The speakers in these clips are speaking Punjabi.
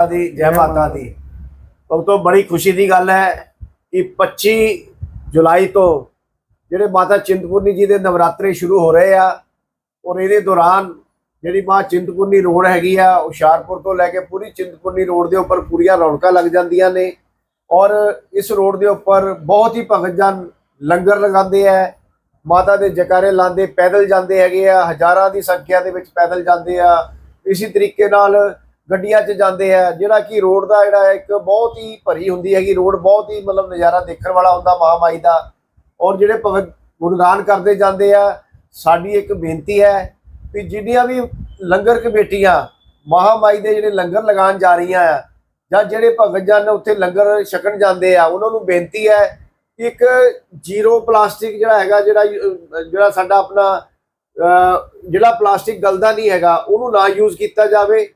ਦੀ, ਜੈ ਮਾਤਾ ਦੀ। ਉਹ ਤੋਂ ਬੜੀ ਖੁਸ਼ੀ ਦੀ ਗੱਲ ਹੈ ਕਿ 25 ਜੁਲਾਈ ਤੋਂ ਜਿਹੜੇ ਮਾਤਾ ਚਿੰਤਪੁਰਨੀ ਜੀ ਦੇ ਨਵਰਾਤਰੇ ਸ਼ੁਰੂ ਹੋ ਰਹੇ ਆ, ਔਰ ਇਹਦੇ ਦੌਰਾਨ ਜਿਹੜੀ ਮਾਂ ਚਿੰਤਪੁਰਨੀ ਰੋਡ ਹੈਗੀ ਆ ਹੁਸ਼ਿਆਰਪੁਰ ਤੋਂ ਲੈ ਕੇ ਪੂਰੀ ਚਿੰਤਪੁਰਨੀ ਰੋਡ ਦੇ ਉੱਪਰ ਪੂਰੀਆਂ ਰੌਣਕਾਂ ਲੱਗ ਜਾਂਦੀਆਂ ਨੇ। ਔਰ ਇਸ ਰੋਡ ਦੇ ਉੱਪਰ ਬਹੁਤ ਹੀ ਭਗਤ ਜਨ ਲੰਗਰ ਲਗਾਉਂਦੇ ਆ, ਮਾਤਾ ਦੇ ਜਕਾਰੇ ਲਾਉਂਦੇ, ਪੈਦਲ ਜਾਂਦੇ ਹੈਗੇ ਆ, ਹਜ਼ਾਰਾਂ ਦੀ ਸੰਖਿਆ ਦੇ ਵਿੱਚ ਪੈਦਲ ਜਾਂਦੇ ਆ। ਇਸੇ ਤਰੀਕੇ ਨਾਲ ਗੱਡੀਆਂ 'ਚ ਜਾਂਦੇ ਆ, ਜਿਹੜਾ ਕਿ ਰੋਡ ਦਾ ਜਿਹੜਾ ਇੱਕ ਬਹੁਤ ਹੀ ਭਰੀ ਹੁੰਦੀ ਹੈਗੀ ਰੋਡ, ਬਹੁਤ ਹੀ ਮਤਲਬ ਨਜ਼ਾਰਾ ਦੇਖਣ ਵਾਲਾ ਹੁੰਦਾ ਮਹਾਮਾਈ ਦਾ। ਔਰ ਜਿਹੜੇ ਭਗਤ ਗੁਣਗਾਨ ਕਰਦੇ ਜਾਂਦੇ ਆ, ਸਾਡੀ ਇੱਕ ਬੇਨਤੀ ਹੈ ਕਿ ਜਿੰਨੀਆਂ ਵੀ ਲੰਗਰ ਕਮੇਟੀਆਂ ਮਹਾਮਾਈ ਦੇ ਜਿਹੜੇ ਲੰਗਰ ਲਗਾਉਣ ਜਾ ਰਹੀਆਂ ਆ, ਜਾਂ ਜਿਹੜੇ ਭਗਤ ਜਨ ਉੱਥੇ ਲੰਗਰ ਛਕਣ ਜਾਂਦੇ ਆ, ਉਹਨਾਂ ਨੂੰ ਬੇਨਤੀ ਹੈ ਕਿ ਇੱਕ ਜ਼ੀਰੋ ਪਲਾਸਟਿਕ ਜਿਹੜਾ ਹੈਗਾ, ਜਿਹੜਾ ਜਿਹੜਾ ਸਾਡਾ ਆਪਣਾ ਜਿਹੜਾ ਪਲਾਸਟਿਕ ਗਲਦਾ ਨਹੀਂ ਹੈਗਾ, ਉਹਨੂੰ ਨਾ ਯੂਜ਼ ਕੀਤਾ ਜਾਵੇ।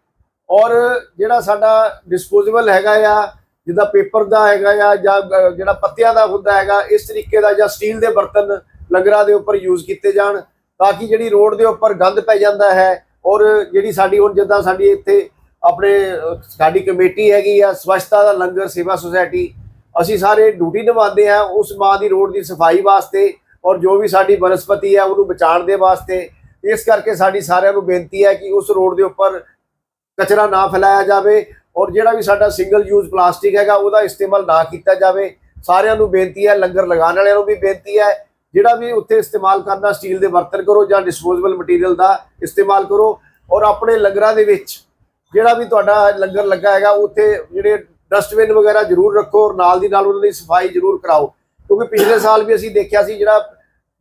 ਔਰ ਜਿਹੜਾ ਸਾਡਾ ਡਿਸਪੋਜ਼ੇਬਲ ਹੈਗਾ ਆ, ਜਿੱਦਾਂ ਪੇਪਰ ਦਾ ਹੈਗਾ ਆ ਜਾਂ ਜਿਹੜਾ ਪੱਤਿਆਂ ਦਾ ਹੁੰਦਾ ਹੈਗਾ, ਇਸ ਤਰੀਕੇ ਦਾ ਜਾਂ ਸਟੀਲ ਦੇ ਬਰਤਨ ਲੰਗਰਾਂ ਦੇ ਉੱਪਰ ਯੂਜ਼ ਕੀਤੇ ਜਾਣ ਤਾਂ ਕਿ ਜਿਹੜੀ ਰੋਡ ਦੇ ਉੱਪਰ ਗੰਦ ਪੈ ਜਾਂਦਾ ਹੈ ਔਰ ਜਿਹੜੀ ਸਾਡੀ ਹੁਣ ਜਿੱਦਾਂ ਸਾਡੀ ਇੱਥੇ ਆਪਣੇ ਸਾਡੀ ਕਮੇਟੀ ਹੈਗੀ ਆ, ਸਵੱਛਤਾ ਦਾ ਲੰਗਰ ਸੇਵਾ ਸੁਸਾਇਟੀ, ਅਸੀਂ ਸਾਰੇ ਡਿਊਟੀ ਨਿਭਾਉਂਦੇ ਆ ਉਸ ਮਾਂ ਦੀ ਰੋਡ ਦੀ ਸਫ਼ਾਈ ਵਾਸਤੇ ਔਰ ਜੋ ਵੀ ਸਾਡੀ ਬਨਸਪਤੀ ਹੈ ਉਹਨੂੰ ਬਚਾਉਣ ਦੇ ਵਾਸਤੇ। ਇਸ ਕਰਕੇ ਸਾਡੀ ਸਾਰਿਆਂ ਨੂੰ ਬੇਨਤੀ ਹੈ ਕਿ ਉਸ ਰੋਡ ਦੇ ਉੱਪਰ ਕਚਰਾ ਨਾ ਫੈਲਾਇਆ ਜਾਵੇ ਔਰ ਜਿਹੜਾ ਵੀ ਸਾਡਾ ਸਿੰਗਲ ਯੂਜ਼ ਪਲਾਸਟਿਕ ਹੈਗਾ, ਉਹਦਾ ਇਸਤੇਮਾਲ ਨਾ ਕੀਤਾ ਜਾਵੇ। ਸਾਰਿਆਂ ਨੂੰ ਬੇਨਤੀ ਹੈ, ਲੰਗਰ ਲਗਾਉਣ ਵਾਲਿਆਂ ਨੂੰ ਵੀ ਬੇਨਤੀ ਹੈ, ਜਿਹੜਾ ਵੀ ਉੱਥੇ ਇਸਤੇਮਾਲ ਕਰਨਾ ਸਟੀਲ ਦੇ ਬਰਤਨ ਕਰੋ ਜਾਂ ਡਿਸਪੋਜ਼ੇਬਲ ਮਟੀਰੀਅਲ ਦਾ ਇਸਤੇਮਾਲ ਕਰੋ ਔਰ ਆਪਣੇ ਲੰਗਰਾਂ ਦੇ ਵਿੱਚ ਜਿਹੜਾ ਵੀ ਤੁਹਾਡਾ ਲੰਗਰ ਲੱਗਾ ਹੈਗਾ, ਉੱਥੇ ਜਿਹੜੇ ਡਸਟਬਿਨ ਵਗੈਰਾ ਜ਼ਰੂਰ ਰੱਖੋ ਔਰ ਨਾਲ ਦੀ ਨਾਲ ਉਹਨਾਂ ਦੀ ਸਫ਼ਾਈ ਜ਼ਰੂਰ ਕਰਾਓ। ਕਿਉਂਕਿ ਪਿਛਲੇ ਸਾਲ ਵੀ ਅਸੀਂ ਦੇਖਿਆ ਸੀ ਜਿਹੜਾ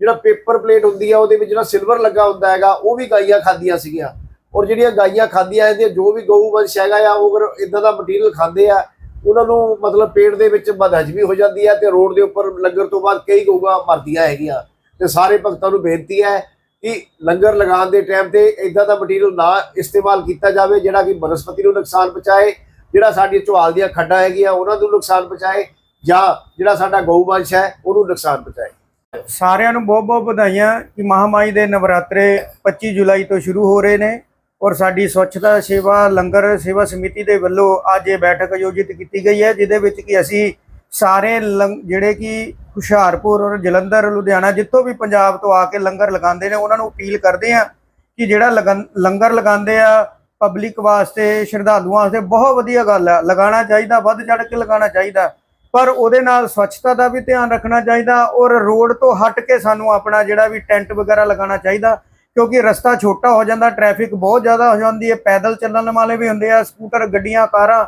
ਜਿਹੜਾ ਪੇਪਰ ਪਲੇਟ ਹੁੰਦੀ ਹੈ ਉਹਦੇ ਵਿੱਚ ਜਿਹੜਾ ਸਿਲਵਰ ਲੱਗਾ ਹੁੰਦਾ ਹੈਗਾ, ਉਹ ਵੀ ਗਾਈਆਂ ਖਾਂਦੀਆਂ ਸੀਗੀਆਂ। ਔਰ ਜਿਹੜੀਆਂ ਗਾਈਆਂ ਖਾਂਦੀਆਂ ਇਹਦੇ ਜੋ ਵੀ ਗਊ ਵੰਸ਼ ਹੈਗਾ ਆ, ਉਹ ਅਗਰ ਇਦਾਂ ਦਾ ਮਟੀਰੀਅਲ ਖਾਂਦੇ ਆ, ਉਹਨਾਂ ਨੂੰ ਮਤਲਬ ਪੇਟ ਦੇ ਵਿੱਚ ਬਦਹਜਮੀ ਹੋ ਜਾਂਦੀ ਹੈ ਤੇ ਰੋਡ ਦੇ ਉੱਪਰ ਲੰਗਰ ਤੋਂ ਬਾਅਦ ਕਈ ਗਊਆਂ ਮਰਦੀਆਂ ਹੈਗੀਆਂ। ਤੇ ਸਾਰੇ ਭਗਤਾਂ ਨੂੰ ਬੇਨਤੀ ਹੈ ਕਿ ਲੰਗਰ ਲਗਾਉਣ ਦੇ ਟਾਈਮ ਤੇ ਇਦਾਂ ਦਾ ਮਟੀਰੀਅਲ ਨਾ ਇਸਤੇਮਾਲ ਕੀਤਾ ਜਾਵੇ, ਜਿਹੜਾ ਕਿ ਬਨਸਪਤੀ ਨੂੰ ਨੁਕਸਾਨ ਪਹੁੰਚਾਏ, ਜਿਹੜਾ ਸਾਡੀ ਝਵਾਲ ਦੀਆਂ ਖੱਡਾਂ ਹੈਗੀਆਂ, ਉਹਨਾਂ ਨੂੰ ਨੁਕਸਾਨ ਪਹੁੰਚਾਏ, ਜਾਂ ਜਿਹੜਾ ਸਾਡਾ ਗਊ ਵੰਸ਼ ਹੈ, ਉਹਨੂੰ ਨੁਕਸਾਨ ਪਹੁੰਚਾਏ। ਸਾਰਿਆਂ ਨੂੰ ਬਹੁਤ ਬਹੁਤ ਵਧਾਈਆਂ ਕਿ ਮਹਾਮਾਈ ਦੇ ਨਵਰਾਤਰੇ 25 ਜੁਲਾਈ ਤੋਂ ਸ਼ੁਰੂ ਹੋ ਰਹੇ ਨੇ। ਔਰ ਸਾਡੀ ਸਵੱਛਤਾ ਸੇਵਾ, ਲੰਗਰ ਸੇਵਾ ਸਮਿਤੀ ਦੇ ਵੱਲੋਂ ਅੱਜ ਇਹ ਬੈਠਕ ਆਯੋਜਿਤ ਕੀਤੀ ਗਈ ਹੈ, ਜਿਹਦੇ ਵਿੱਚ ਕਿ ਅਸੀਂ ਸਾਰੇ ਲੰਗ- ਜਿਹੜੇ ਕਿ ਹੁਸ਼ਿਆਰਪੁਰ ਔਰ ਜਲੰਧਰ, ਲੁਧਿਆਣਾ ਜਿੱਥੋਂ ਵੀ ਪੰਜਾਬ ਤੋਂ ਆ ਕੇ ਲੰਗਰ ਲਗਾਉਂਦੇ ਨੇ, ਉਹਨਾਂ ਨੂੰ ਅਪੀਲ ਕਰਦੇ ਆ ਕਿ ਜਿਹੜਾ ਲਗਨ- ਲੰਗਰ ਲਗਾਉਂਦੇ ਆ ਪਬਲਿਕ ਵਾਸਤੇ, ਸ਼ਰਧਾਲੂਆਂ ਵਾਸਤੇ ਬਹੁਤ ਵਧੀਆ ਗੱਲ ਆ ਲਗਾਉਣਾ ਚਾਹੀਦਾ, ਵੱਧ ਚੜ ਕੇ ਲਗਾਉਣਾ ਚਾਹੀਦਾ, ਪਰ ਉਹਦੇ ਨਾਲ ਸਵੱਛਤਾ ਦਾ ਵੀ ਧਿਆਨ ਰੱਖਣਾ ਚਾਹੀਦਾ ਔਰ ਰੋਡ ਤੋਂ ਹਟ ਕੇ ਸਾਨੂੰ ਆਪਣਾ ਜਿਹੜਾ ਵੀ ਟੈਂਟ ਵਗੈਰਾ ਲਗਾਉਣਾ ਚਾਹੀਦਾ ਕਿਉਂਕਿ ਰਸਤਾ ਛੋਟਾ ਹੋ ਜਾਂਦਾ ਟ੍ਰੈਫਿਕ ਬਹੁਤ ਜ਼ਿਆਦਾ ਹੋ ਜਾਂਦੀ ਹੈ, ਪੈਦਲ ਚੱਲਣ ਵਾਲੇ ਵੀ ਹੁੰਦੇ ਆ ਸਕੂਟਰ ਗੱਡੀਆਂ, ਕਾਰਾਂ,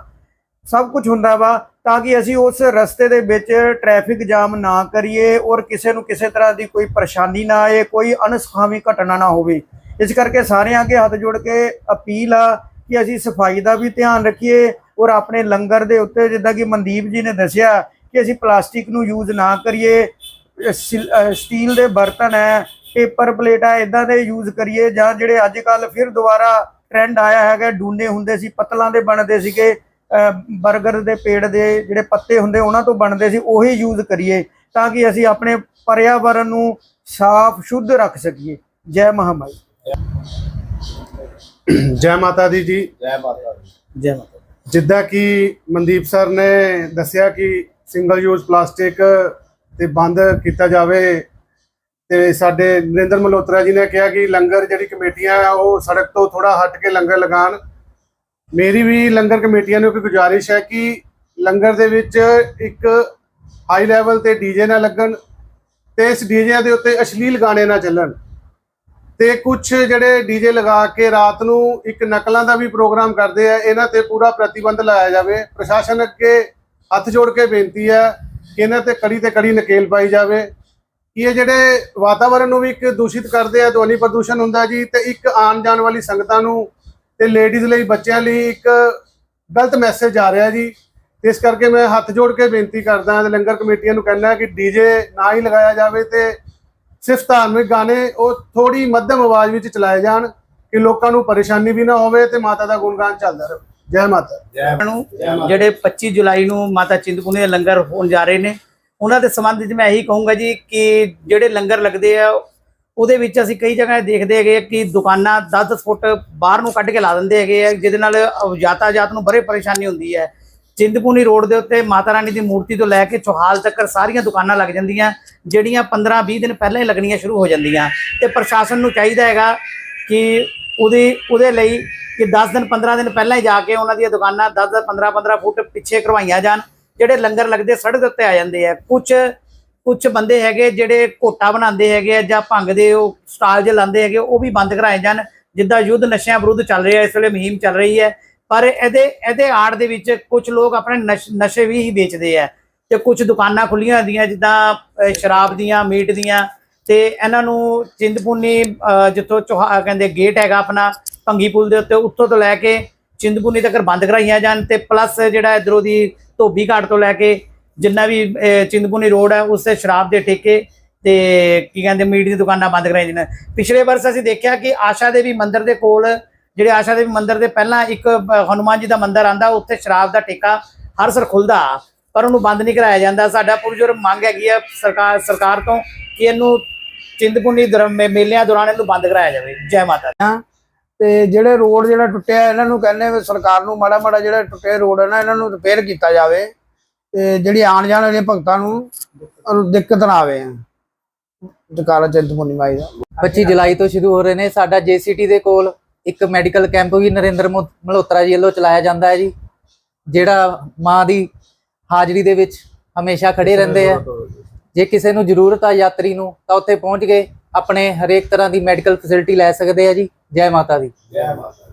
ਸਭ ਕੁਝ ਹੁੰਦਾ ਵਾ, ਤਾਂ ਕਿ ਅਸੀਂ ਉਸ ਰਸਤੇ ਦੇ ਵਿੱਚ ਟ੍ਰੈਫਿਕ ਜਾਮ ਨਾ ਕਰੀਏ ਔਰ ਕਿਸੇ ਨੂੰ ਕਿਸੇ ਤਰ੍ਹਾਂ ਦੀ ਕੋਈ ਪਰੇਸ਼ਾਨੀ ਨਾ ਆਏ, ਕੋਈ ਅਣਸੁਖਾਵੀ ਘਟਨਾ ਨਾ ਹੋਵੇ। ਇਸ ਕਰਕੇ ਸਾਰਿਆਂ ਅੱਗੇ ਹੱਥ ਜੋੜ ਕੇ ਅਪੀਲ ਆ ਕਿ ਅਸੀਂ ਸਫ਼ਾਈ ਦਾ ਵੀ ਧਿਆਨ ਰੱਖੀਏ ਔਰ ਆਪਣੇ ਲੰਗਰ ਦੇ ਉੱਤੇ ਜਿੱਦਾਂ ਕਿ ਮਨਦੀਪ ਜੀ ਨੇ ਦੱਸਿਆ ਕਿ ਅਸੀਂ ਪਲਾਸਟਿਕ ਨੂੰ ਯੂਜ਼ ਨਾ ਕਰੀਏ ਅਹ ਸਟੀਲ ਦੇ ਬਰਤਨ ਹੈ ਪੇਪਰ ਪਲੇਟ ਇਦਾਂ ਦੇ ਯੂਜ਼ ਕਰੀਏ ਜਾਂ ਜਿਹੜੇ ਅੱਜ ਕੱਲ ਫਿਰ ਦੁਬਾਰਾ ਟ੍ਰੈਂਡ ਆਇਆ ਹੈਗਾ ਡੂਨੇ ਹੁੰਦੇ ਸੀ ਪਤਲਾਂ ਦੇ ਬਣਦੇ ਸੀਗੇ 버ਗਰ ਦੇ ਪੇੜ ਦੇ ਜਿਹੜੇ ਪੱਤੇ ਹੁੰਦੇ ਉਹਨਾਂ ਤੋਂ ਬਣਦੇ ਸੀ ਉਹੀ ਯੂਜ਼ ਕਰੀਏ ਤਾਂ ਕਿ ਅਸੀਂ ਆਪਣੇ ਪਰਿਆਵਰਨ ਨੂੰ ਸਾਫ਼ ਸ਼ੁੱਧ ਰੱਖ ਸਕੀਏ। ਜੈ ਮਹਾਮਾਈ। ਜੈ ਮਾਤਾ ਦੀ ਜੀ। ਜੈ ਮਾਤਾ ਦੀ। ਜੈ ਮਾਤਾ ਜਿੱਦਾਂ ਕਿ ਮਨਦੀਪ ਸਰ ਨੇ ਦੱਸਿਆ ਕਿ ਸਿੰਗਲ ਯੂਜ਼ ਪਲਾਸਟਿਕ ਤੇ ਬੰਦ ਕੀਤਾ ਜਾਵੇ ਤੇ ਸਾਡੇ ਨਰਿੰਦਰ ਮਲਹੋਤਰਾ ਜੀ ਨੇ ਕਿਹਾ ਕਿ ਲੰਗਰ ਜਿਹੜੀ ਕਮੇਟੀਆਂ ਆ, ਉਹ ਸੜਕ ਤੋਂ ਥੋੜਾ ਹਟ ਕੇ ਲੰਗਰ ਲਗਾਉਣ। ਮੇਰੀ ਵੀ ਲੰਗਰ ਕਮੇਟੀਆਂ ਨੂੰ ਇੱਕ ਗੁਜ਼ਾਰਿਸ਼ ਹੈ ਕਿ ਲੰਗਰ ਦੇ ਵਿੱਚ ਇੱਕ ਹਾਈ ਲੈਵਲ ਤੇ ਡੀਜੇ ਨਾ ਲੱਗਣ ਤੇ ਇਸ ਡੀਜੇ ਦੇ ਉੱਤੇ ਅਸ਼ਲੀਲ ਗਾਣੇ ਨਾ ਚੱਲਣ। ਤੇ ਕੁਝ ਜਿਹੜੇ ਡੀਜੇ ਲਗਾ ਕੇ ਰਾਤ ਨੂੰ ਇੱਕ ਨਕਲਾਂ ਦਾ ਵੀ ਪ੍ਰੋਗਰਾਮ ਕਰਦੇ ਆ, ਇਹਨਾਂ ਤੇ ਪੂਰਾ ਪ੍ਰਤੀਬੰਧ ਲਾਇਆ ਜਾਵੇ। ਪ੍ਰਸ਼ਾਸਨ ਅੱਗੇ ਹੱਥ ਜੋੜ ਕੇ ਬੇਨਤੀ ਹੈ ਕਿ ਇਹਨਾਂ ਤੇ ਕੜੀ ਤੇ ਕੜੀ ਨਕੇਲ ਪਾਈ ਜਾਵੇ। ਇਹ ਜਿਹੜੇ ਵਾਤਾਵਰਣ ਨੂੰ ਵੀ ਇੱਕ ਦੂਸ਼ਿਤ ਕਰਦੇ ਆ ਧਵਨੀ ਪ੍ਰਦੂਸ਼ਣ ਹੁੰਦਾ ਜੀ ਤੇ ਇੱਕ ਆਉਣ ਜਾਣ ਵਾਲੀ ਸੰਗਤਾਂ ਨੂੰ ਤੇ ਲੇਡੀਜ਼ ਲਈ ਬੱਚਿਆਂ ਲਈ ਇੱਕ ਗਲਤ ਮੈਸੇਜ ਆ ਰਿਹਾ ਜੀ। ਇਸ ਕਰਕੇ ਮੈਂ ਹੱਥ ਜੋੜ ਕੇ ਬੇਨਤੀ ਕਰਦਾ ਤੇ ਲੰਗਰ ਕਮੇਟੀਆਂ ਨੂੰ ਕਹਿੰਦਾ ਕਿ ਡੀਜੇ ਨਾ ਹੀ ਲਗਾਇਆ ਜਾਵੇ ਤੇ ਸਿਰਫ ਧਾਰਮਿਕ ਗਾਣੇ ਉਹ ਥੋੜੀ ਮੱਧਮ ਆਵਾਜ਼ ਵਿੱਚ ਚਲਾਏ ਜਾਣ ਕਿ ਲੋਕਾਂ ਨੂੰ ਪਰੇਸ਼ਾਨੀ ਵੀ ਨਾ ਹੋਵੇ ਤੇ ਮਾਤਾ ਦਾ ਗੁਣਗਾਨ ਚੱਲਦਾ ਰਹੇ। ਜੈ ਮਾਤਾ ਜੈ ਜਿਹੜੇ 25 ਜੁਲਾਈ ਨੂੰ ਮਾਤਾ ਚਿੰਤਪੁਰਨੀ ਦੇ ਲੰਗਰ ਹੋਣ ਜਾ ਰਹੇ ਨੇ ਉਹਨਾਂ ਦੇ ਸੰਬੰਧ ਵਿੱਚ ਮੈਂ ਇਹੀ ਕਹੂੰਗਾ ਜੀ ਕਿ ਜਿਹੜੇ ਲੰਗਰ ਲੱਗਦੇ ਆ, ਉਹਦੇ ਵਿੱਚ ਅਸੀਂ ਕਈ ਜਗ੍ਹਾ ਦੇਖਦੇ ਹੈਗੇ ਕਿ ਦੁਕਾਨਾਂ 10-10 ਫੁੱਟ ਬਾਹਰ ਨੂੰ ਕੱਢ ਕੇ ਲਾ ਦਿੰਦੇ ਹੈਗੇ ਆ, ਜਿਹਦੇ ਨਾਲ ਅਹ ਯਾਤਾਯਾਤ ਨੂੰ ਬੜੇ ਪਰੇਸ਼ਾਨੀ ਹੁੰਦੀ ਹੈ। ਚਿੰਤਪੂਰਨੀ ਰੋਡ ਦੇ ਉੱਤੇ ਮਾਤਾ ਰਾਣੀ ਦੀ ਮੂਰਤੀ ਤੋਂ ਲੈ ਕੇ ਚੋਹਾਲ ਤੱਕ ਸਾਰੀਆਂ ਦੁਕਾਨਾਂ ਲੱਗ ਜਾਂਦੀਆਂ, ਜਿਹੜੀਆਂ 15-20 ਦਿਨ ਪਹਿਲਾਂ ਹੀ ਲੱਗਣੀਆਂ ਸ਼ੁਰੂ ਹੋ ਜਾਂਦੀਆਂ। ਤੇ ਪ੍ਰਸ਼ਾਸਨ ਨੂੰ ਚਾਹੀਦਾ ਹੈਗਾ ਕਿ ਉਹਦੇ ਉਹਦੇ ਲਈ ਕਿ 10 ਦਿਨ 15 ਦਿਨ ਪਹਿਲਾਂ ਹੀ ਜਾ ਕੇ ਉਹਨਾਂ ਦੀਆਂ ਦੁਕਾਨਾਂ 10 15 15 ਫੁੱਟ ਪਿੱਛੇ ਕਰਵਾਈਆਂ ਜਾਣ। ਜਿਹੜੇ ਲੰਗਰ ਲੱਗਦੇ ਸੜਕ ਦੇ ਉੱਤੇ ਆ ਜਾਂਦੇ ਆ। ਕੁਝ ਕੁਝ ਬੰਦੇ ਹੈਗੇ ਜਿਹੜੇ ਘੋਟਾ ਬਣਾਉਂਦੇ ਹੈਗੇ ਆ ਜਾਂ ਭੰਗ ਦੇ ਉਹ ਸਟਾਲ ਜੇ ਲਾਉਂਦੇ ਹੈਗੇ ਉਹ ਵੀ ਬੰਦ ਕਰਾਏ ਜਾਣ। ਜਿੱਦਾਂ ਯੁੱਧ ਨਸ਼ਿਆਂ ਵਿਰੁੱਧ ਚੱਲ ਰਿਹਾ, ਇਸ ਵੇਲੇ ਮੁਹਿੰਮ ਚੱਲ ਰਹੀ ਹੈ। ਪਰ ਇਹਦੇ ਇਹਦੇ ਆੜ ਦੇ ਵਿੱਚ ਕੁਝ ਲੋਕ ਆਪਣੇ ਨਸ਼- ਨਸ਼ੇ ਵੀ ਹੀ ਵੇਚਦੇ ਆ। ਤੇ ਕੁਝ ਦੁਕਾਨਾਂ ਖੁੱਲੀਆਂ ਹੁੰਦੀਆਂ, ਜਿੱਦਾਂ ਸ਼ਰਾਬ ਦੀਆਂ, ਮੀਟ ਦੀਆਂ। ਤੇ ਇਹਨਾਂ ਨੂੰ ਚਿੰਤਪੁਰਨੀ ਜਿੱਥੋਂ ਚੋਹਾ ਕਹਿੰਦੇ ਗੇਟ ਹੈਗਾ ਆਪਣਾ, ਭੰਗੀ ਪੁਲ ਦੇ ਉੱਤੇ, ਉੱਥੋਂ ਤੋਂ ਲੈ ਕੇ ਚਿੰਤਪੁਰਨੀ ਤੱਕ ਬੰਦ ਕਰਾਈਆਂ ਜਾਣ। ਤੇ ਪਲੱਸ ਜਿਹੜਾ ਇਧਰੋਂ ਦੀ ਧੋਬੀ ਘਾਟ ਤੋਂ ਲੈ ਕੇ ਜਿੰਨਾ ਵੀ ਚਿੰਦਪੁਨੀ ਰੋਡ ਹੈ ਉਸ ਤੇ ਸ਼ਰਾਬ ਦੇ ਠੇਕੇ ਤੇ ਕੀ ਕਹਿੰਦੇ ਮੀਟ ਦੀ ਦੁਕਾਨਾਂ ਬੰਦ ਕਰਾਈਆਂ ਜਾਣ। ਪਿਛਲੇ ਵਰਸ ਅਸੀਂ ਦੇਖਿਆ ਕਿ ਆਸ਼ਾ ਦੇਵੀ ਮੰਦਿਰ ਦੇ ਕੋਲ ਜਿਹੜੇ ਆਸ਼ਾ ਦੇਵੀ ਮੰਦਿਰ ਦੇ ਪਹਿਲਾਂ ਇੱਕ ਅਹ, ਹਨੂਮਾਨ ਜੀ ਦਾ ਮੰਦਿਰ ਆਂਦਾ ਉੱਥੇ ਸ਼ਰਾਬ ਦਾ ਠੇਕਾ ਹਰ ਸਰ ਖੁੱਲਦਾ ਪਰ ਉਹਨੂੰ ਬੰਦ ਨਹੀਂ ਕਰਾਇਆ ਜਾਂਦਾ। ਸਾਡਾ ਪੁਰਜੋਰ ਮੰਗ ਹੈਗੀ ਆ ਸਰਕਾਰ ਸਰਕਾਰ ਤੋਂ ਕਿ ਇਹਨੂੰ ਚਿੰਦਪੁਨੀ ਦਰ- ਮੇਲਿਆਂ ਦੌਰਾਨ ਇਹਨੂੰ ਬੰਦ ਕਰਾਇਆ ਜਾਵੇ। ਜੈ ਮਾਤਾ ਦੀ। ਤੇ ਜਿਹੜੇ ਰੋਡ ਜਿਹੜਾ ਟੁੱਟਿਆ ਇਹਨਾਂ ਨੂੰ ਕਹਿੰਦੇ ਵੀ ਸਰਕਾਰ ਨੂੰ ਮਾੜਾ ਮਾੜਾ ਜਿਹੜਾ ਟੁੱਟੇ ਰੋਡ ਹੈ ਨਾ ਇਹਨਾਂ ਨੂੰ ਰਿਪੇਅਰ ਕੀਤਾ ਜਾਵੇ ਤੇ ਜਿਹੜੀ ਆਣ ਜਾਣ ਵਾਲੇ ਭਗਤਾਂ ਨੂੰ ਉਹਨੂੰ ਦਿੱਕਤ ਨਾ ਆਵੇ। ਜਕਾਰਾ ਚਿੰਤਪੁਰਨੀ ਮਾਈ ਦਾ। 25 ਜੁਲਾਈ ਤੋਂ ਸ਼ੁਰੂ ਹੋ ਰਹੇ ਨੇ ਸਾਡਾ ਜੀਸੀਟੀ ਦੇ ਕੋਲ ਇੱਕ ਮੈਡੀਕਲ ਕੈਂਪ ਵੀ ਨਰਿੰਦਰ ਮੋ- ਮਲਹੋਤਰਾ ਜੀ ਵੱਲੋਂ ਚਲਾਇਆ ਜਾਂਦਾ ਹੈ ਜੀ ਜਿਹੜਾ ਮਾਂ ਦੀ ਹਾਜ਼ਰੀ ਦੇ ਵਿੱਚ ਹਮੇਸ਼ਾ ਖੜੇ ਰਹਿੰਦੇ ਆ। ਜੇ। ਕਿਸੇ ਨੂੰ ਜ਼ਰੂਰਤ ਆ ਯਾਤਰੀ ਨੂੰ ਤਾਂ ਉੱਥੇ ਪਹੁੰਚ ਕੇ ਆਪਣੇ ਹਰੇਕ ਤਰ੍ਹਾਂ ਦੀ ਮੈਡੀਕਲ ਫੈਸਿਲਿਟੀ ਲੈ ਸਕਦੇ ਆ ਜੀ। ਜੈ ਮਾਤਾ ਦੀ ਜੈ ਮਾਤਾ